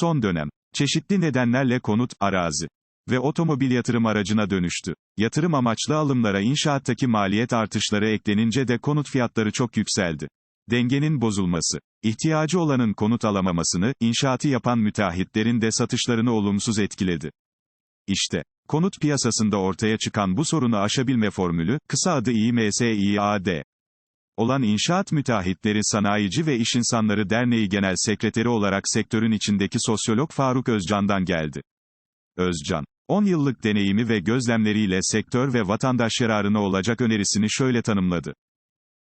Son dönem, çeşitli nedenlerle konut, arazi ve otomobil yatırım aracına dönüştü. Yatırım amaçlı alımlara inşaattaki maliyet artışları eklenince de konut fiyatları çok yükseldi. Dengenin bozulması, ihtiyacı olanın konut alamamasını, inşaatı yapan müteahhitlerin de satışlarını olumsuz etkiledi. İşte, konut piyasasında ortaya çıkan bu sorunu aşabilme formülü, kısa adı İMSİAD olan İnşaat Müteahhitleri Sanayici ve İş İnsanları Derneği Genel Sekreteri olarak sektörün içindeki sosyolog Faruk Özcan'dan geldi. Özcan, 10 yıllık deneyimi ve gözlemleriyle sektör ve vatandaş yararına olacak önerisini şöyle tanımladı.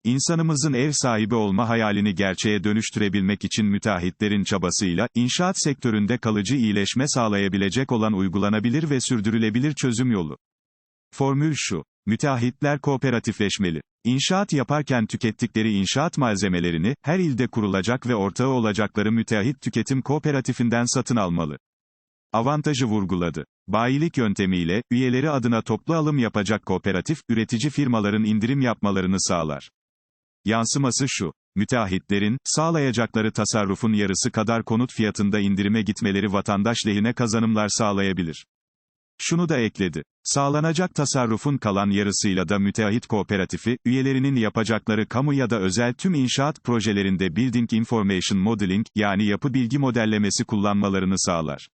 İnsanımızın ev sahibi olma hayalini gerçeğe dönüştürebilmek için müteahhitlerin çabasıyla, inşaat sektöründe kalıcı iyileşme sağlayabilecek olan uygulanabilir ve sürdürülebilir çözüm yolu. Formül şu. Müteahhitler kooperatifleşmeli. İnşaat yaparken tükettikleri inşaat malzemelerini, her ilde kurulacak ve ortağı olacakları müteahhit tüketim kooperatifinden satın almalı. Avantajı vurguladı. Bayilik yöntemiyle, üyeleri adına toplu alım yapacak kooperatif, üretici firmaların indirim yapmalarını sağlar. Yansıması şu. Müteahhitlerin, sağlayacakları tasarrufun yarısı kadar konut fiyatında indirime gitmeleri vatandaş lehine kazanımlar sağlayabilir. Şunu da ekledi. Sağlanacak tasarrufun kalan yarısıyla da müteahhit kooperatifi, üyelerinin yapacakları kamu ya da özel tüm inşaat projelerinde Building Information Modeling, yani yapı bilgi modellemesi kullanmalarını sağlar.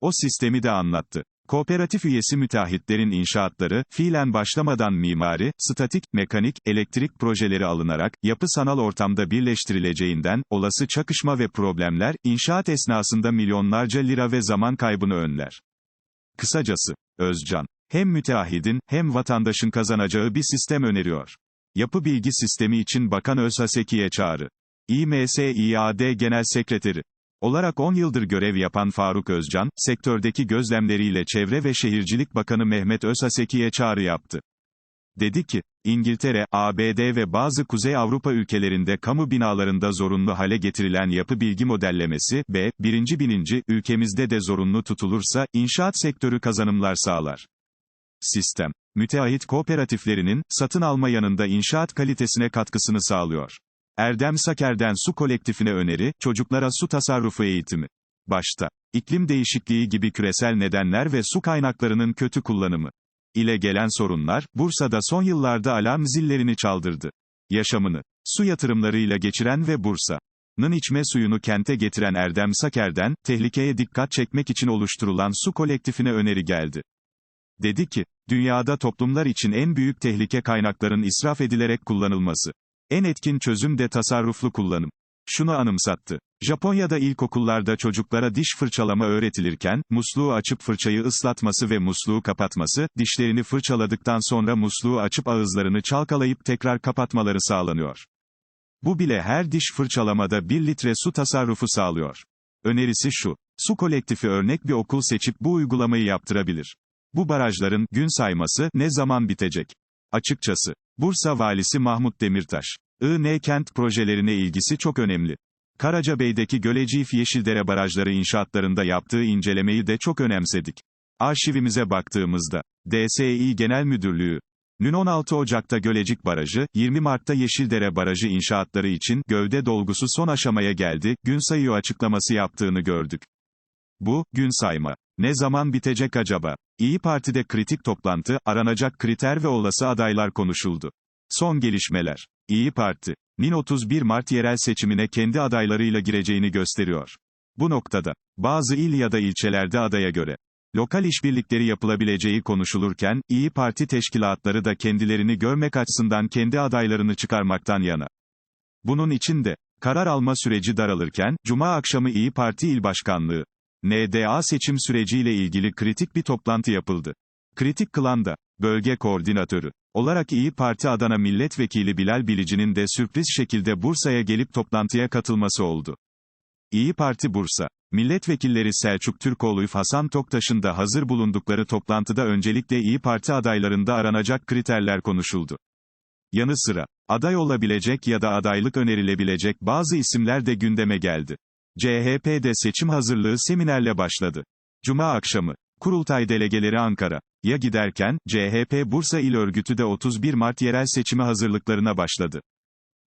O sistemi de anlattı. Kooperatif üyesi müteahhitlerin inşaatları, fiilen başlamadan mimari, statik, mekanik, elektrik projeleri alınarak, yapı sanal ortamda birleştirileceğinden, olası çakışma ve problemler, inşaat esnasında milyonlarca lira ve zaman kaybını önler. Kısacası, Özcan, hem müteahhidin, hem vatandaşın kazanacağı bir sistem öneriyor. Yapı bilgi sistemi için Bakan Özhaseki'ye çağrı. İMSİAD Genel Sekreteri olarak 10 yıldır görev yapan Faruk Özcan, sektördeki gözlemleriyle Çevre ve Şehircilik Bakanı Mehmet Özhaseki'ye çağrı yaptı. Dedi ki, İngiltere, ABD ve bazı Kuzey Avrupa ülkelerinde kamu binalarında zorunlu hale getirilen yapı bilgi modellemesi, B, birinci bininci, ülkemizde de zorunlu tutulursa, inşaat sektörü kazanımlar sağlar. Sistem, müteahhit kooperatiflerinin, satın alma yanında inşaat kalitesine katkısını sağlıyor. Erdem Saker'den su kolektifine öneri, çocuklara su tasarrufu eğitimi. Başta, iklim değişikliği gibi küresel nedenler ve su kaynaklarının kötü kullanımı ile gelen sorunlar, Bursa'da son yıllarda alarm zillerini çaldırdı. Yaşamını, su yatırımlarıyla geçiren ve Bursa'nın içme suyunu kente getiren Erdem Saker'den, tehlikeye dikkat çekmek için oluşturulan su kolektifine öneri geldi. Dedi ki, dünyada toplumlar için en büyük tehlike kaynakların israf edilerek kullanılması. En etkin çözüm de tasarruflu kullanım. Şunu anımsattı. Japonya'da ilkokullarda çocuklara diş fırçalama öğretilirken, musluğu açıp fırçayı ıslatması ve musluğu kapatması, dişlerini fırçaladıktan sonra musluğu açıp ağızlarını çalkalayıp tekrar kapatmaları sağlanıyor. Bu bile her diş fırçalamada 1 litre su tasarrufu sağlıyor. Önerisi şu. Su kolektifi örnek bir okul seçip bu uygulamayı yaptırabilir. Bu barajların, gün sayması, ne zaman bitecek? Açıkçası, Bursa Valisi Mahmut Demirtaş, I.N. kent projelerine ilgisi çok önemli. Karacabey'deki Gölecif Yeşildere barajları inşaatlarında yaptığı incelemeyi de çok önemsedik. Arşivimize baktığımızda, DSİ Genel Müdürlüğü, Nün 16 Ocak'ta Gölecik Barajı, 20 Mart'ta Yeşildere Barajı inşaatları için, gövde dolgusu son aşamaya geldi, gün sayıyor açıklaması yaptığını gördük. Bu, gün sayma. Ne zaman bitecek acaba? İyi Parti'de kritik toplantı, aranacak kriter ve olası adaylar konuşuldu. Son gelişmeler. İyi Parti, nin 31 Mart yerel seçimine kendi adaylarıyla gireceğini gösteriyor. Bu noktada, bazı il ya da ilçelerde adaya göre, lokal işbirlikleri yapılabileceği konuşulurken, İyi Parti teşkilatları da kendilerini görmek açısından kendi adaylarını çıkarmaktan yana. Bunun için de, karar alma süreci daralırken, Cuma akşamı İyi Parti İl Başkanlığı, NDA seçim süreciyle ilgili kritik bir toplantı yapıldı. Kritik kılan da, bölge koordinatörü olarak İyi Parti Adana Milletvekili Bilal Bilici'nin de sürpriz şekilde Bursa'ya gelip toplantıya katılması oldu. İyi Parti Bursa Milletvekilleri Selçuk Türkoğlu Hasan Toktaş'ın da hazır bulundukları toplantıda öncelikle İyi Parti adaylarında aranacak kriterler konuşuldu. Yanı sıra, aday olabilecek ya da adaylık önerilebilecek bazı isimler de gündeme geldi. CHP'de seçim hazırlığı seminerle başladı. Cuma akşamı, Kurultay delegeleri Ankara, ya giderken, CHP Bursa İl Örgütü de 31 Mart yerel seçimi hazırlıklarına başladı.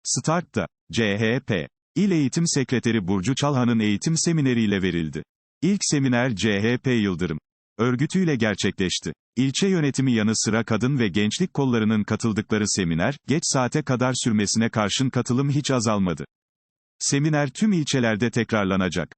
Start'ta, CHP, İl Eğitim Sekreteri Burcu Çalhan'ın eğitim semineriyle verildi. İlk seminer CHP Yıldırım örgütüyle gerçekleşti. İlçe yönetimi yanı sıra kadın ve gençlik kollarının katıldıkları seminer, geç saate kadar sürmesine karşın katılım hiç azalmadı. Seminer tüm ilçelerde tekrarlanacak.